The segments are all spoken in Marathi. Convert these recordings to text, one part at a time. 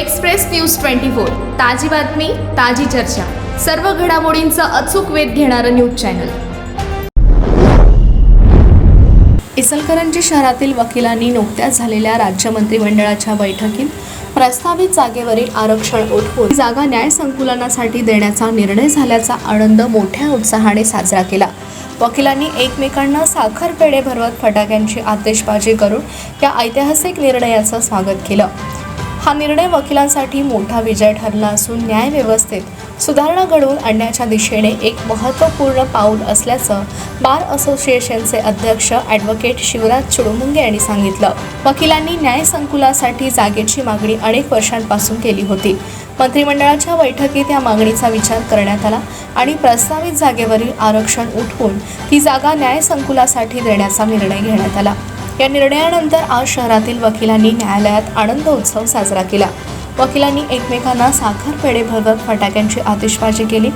Express news twenty four. ताजी बातमी ताजी चर्चा. सर्व घडामोडींचा अचूक वेध घेणारं न्यूज चॅनल. इचलकरंजी शहरातील वकिलांनी नुकत्याच झालेल्या राज्य मंत्रिमंडळाच्या बैठकीत प्रस्तावित जागेवरील आरक्षण उठवून जागा न्याय संकुलनासाठी देण्याचा निर्णय झाल्याचा आनंद मोठ्या उत्साहाने साजरा केला. वकिलांनी एकमेकांना साखर पेढे भरवत फटाक्यांची आतिषबाजी करून या ऐतिहासिक निर्णयाचं स्वागत केलं. हा निर्णय वकिलांसाठी मोठा विजय ठरला असून न्यायव्यवस्थेत सुधारणा घडवून आणण्याच्या दिशेने एक महत्त्वपूर्ण पाऊल असल्याचं बार असोसिएशनचे अध्यक्ष ॲडव्होकेट शिवराज चुडमुंगे यांनी सांगितलं. वकिलांनी न्याय संकुलासाठी जागेची मागणी अनेक वर्षांपासून केली होती. मंत्रिमंडळाच्या बैठकीत या मागणीचा विचार करण्यात आला आणि प्रस्तावित जागेवरील आरक्षण उठवून ती जागा न्याय संकुलासाठी देण्याचा निर्णय घेण्यात आला. या निर्णयानंतर आज शहरातील वकिलांनी न्यायालयात आनंद उत्सव साजरा केला. वकिलांनी एकमेकांना साखर पेढे भरगत फटाक्यांची आतिषबाजी केली.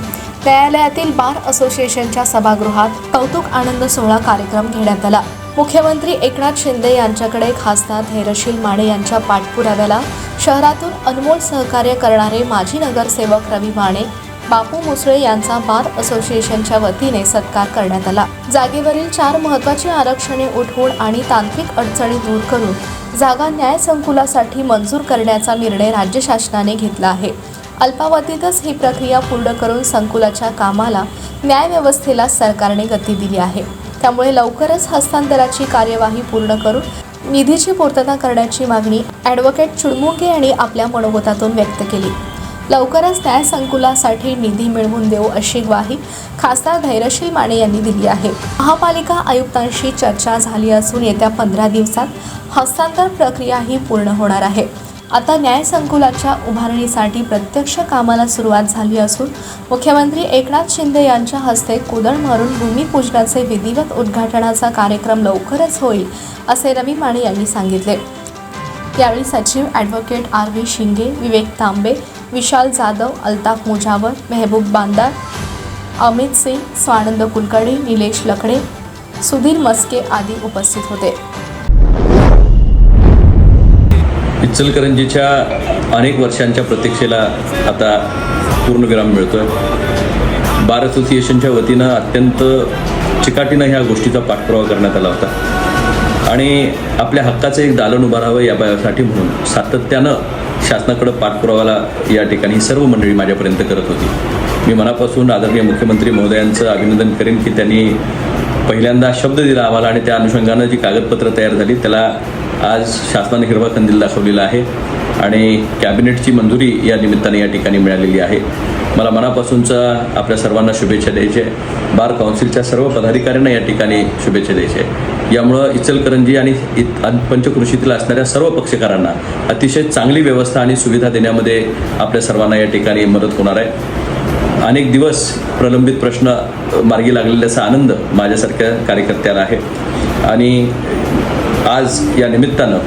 न्यायालयातील बार असोसिएशनच्या सभागृहात कौतुक आनंद सोहळा कार्यक्रम घेण्यात आला. मुख्यमंत्री एकनाथ शिंदे यांच्याकडे खासदार धैर्यशील माने यांच्या पाठपुराव्याला शहरातून अनमोल सहकार्य करणारे माजी नगरसेवक रवी माने बापू मुसळे यांचा बार असोसिएशनच्या वतीने सत्कार करण्यात आला. जागेवरील चार महत्वाची आरक्षणे उठवून आणि तांत्रिक अडचणी दूर करून जागा न्याय संकुलासाठी मंजूर करण्याचा निर्णय राज्य शासनाने घेतला आहे. अल्पावधीतच ही प्रक्रिया पूर्ण करून संकुलाच्या कामाला न्यायव्यवस्थेला सरकारने गती दिली आहे. त्यामुळे लवकरच हस्तांतराची कार्यवाही पूर्ण करून निधीची पूर्तता करण्याची मागणी ॲडव्होकेट चुडमुके यांनी आपल्या मनोगतातून व्यक्त केली. लवकरच न्याय संकुलासाठी निधी मिळवून देऊ अशी ग्वाही खासदार धैर्यशील माने यांनी दिली आहे. महापालिका आयुक्तांशी चर्चा झाली असून येत्या पंधरा दिवसात हस्तांतर प्रक्रिया ही पूर्ण होणार आहे. आता न्याय संकुलाच्या उभारणीसाठी प्रत्यक्ष कामाला सुरुवात झाली असून मुख्यमंत्री एकनाथ शिंदे यांच्या हस्ते कुदळ मारून भूमिपूजनाचे विधिवत उद्घाटनाचा कार्यक्रम लवकरच होईल असे रवी माने यांनी सांगितले. यावेळी सचिव ॲडव्होकेट आर व्ही शिंगे विवेक तांबे विशाल जाधव अल्ताफ मुजावर मेहबूब बांदार अमित सिंग स्वानंद कुलकर्णी निलेश लकडे सुधीर मस्के आदी उपस्थित होते. इचलकरंजीच्या अनेक वर्षांच्या प्रतीक्षेला आता पूर्णविराम मिळतोय. बार असोसिएशनच्या वतीनं अत्यंत चिकाटीनं ह्या गोष्टीचा पाठपुरावा करण्यात आला होता. आणि आपल्या हक्काचं एक दालन उभं राहावं यासाठी म्हणून सातत्यानं शासनाकडं पाठपुरावाला या ठिकाणी सर्व मंडळी माझ्यापर्यंत करत होती. मी मनापासून आदरणीय मुख्यमंत्री महोदयांचं अभिनंदन करेन की त्यांनी पहिल्यांदा शब्द दिला आम्हाला आणि त्या अनुषंगानं जी कागदपत्र तयार झाली त्याला आज शासनाने हिरवा कंदील दाखवलेला आहे आणि कॅबिनेटची मंजुरी या निमित्ताने या ठिकाणी मिळालेली आहे. मला मनापासूनचा आपल्या सर्वांना शुभेच्छा द्यायचे आहे. बार काउन्सिलच्या सर्व पदाधिकाऱ्यांना या ठिकाणी शुभेच्छा द्यायचे आहे. यामुळं इचलकरंजी आणि इत आणि पंचकृषीतील असणाऱ्या सर्व पक्षकारांना अतिशय चांगली व्यवस्था आणि सुविधा देण्यामध्ये आपल्या सर्वांना या ठिकाणी मदत होणार आहे. अनेक दिवस प्रलंबित प्रश्न मार्गी लागलेल्याचा आनंद माझ्यासारख्या कार्यकर्त्याला आहे. आणि आज या निमित्तानं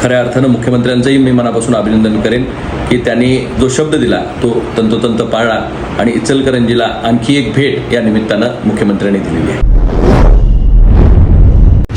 खऱ्या अर्थानं मुख्यमंत्र्यांचंही मी मनापासून अभिनंदन करेन की त्यांनी जो शब्द दिला तो तंतोतंत पाळला आणि इचलकरंजीला आणखी एक भेट या निमित्तानं मुख्यमंत्र्यांनी दिलेली आहे.